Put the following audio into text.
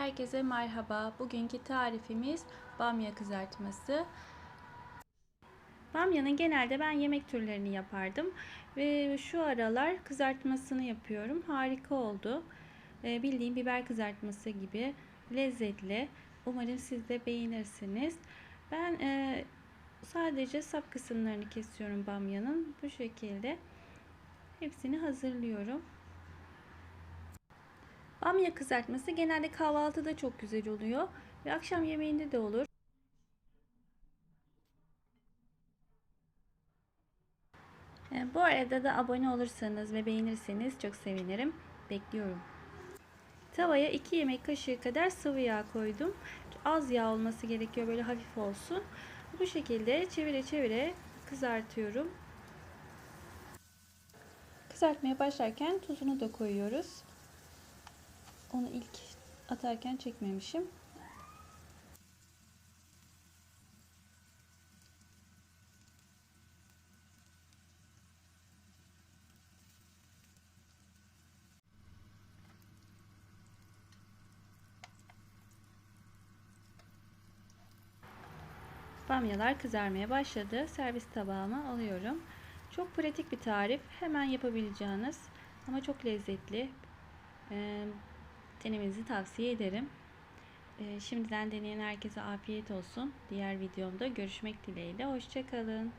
Herkese merhaba. Bugünkü tarifimiz bamya kızartması. Bamyanın genelde ben yemek türlerini yapardım ve şu aralar kızartmasını yapıyorum. Harika oldu. Ee, bildiğim biber kızartması gibi lezzetli. Umarım siz de beğenirsiniz. Ben e, sadece sap kısımlarını kesiyorum bamyanın. Bu şekilde hepsini hazırlıyorum. Bamya kızartması genelde kahvaltıda çok güzel oluyor ve akşam yemeğinde de olur. E, bu arada da abone olursanız ve beğenirseniz çok sevinirim. Bekliyorum. Tavaya 2 yemek kaşığı kadar sıvı yağ koydum. Az yağ olması gerekiyor böyle hafif olsun. Bu şekilde çevire çevire kızartıyorum. Kızartmaya başlarken tuzunu da koyuyoruz. Onu ilk atarken çekmemişim. Bamyalar kızarmaya başladı. Servis tabağıma alıyorum. Çok pratik bir tarif. Hemen yapabileceğiniz ama çok lezzetli. Denemenizi tavsiye ederim. Ee, şimdiden deneyen herkese afiyet olsun. Diğer videomda görüşmek dileğiyle. Hoşçakalın.